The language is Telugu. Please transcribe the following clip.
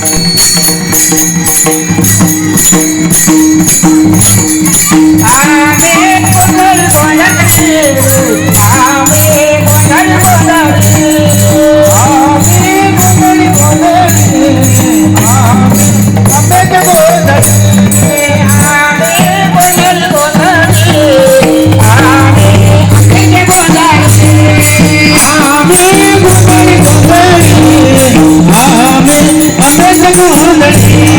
I'm you.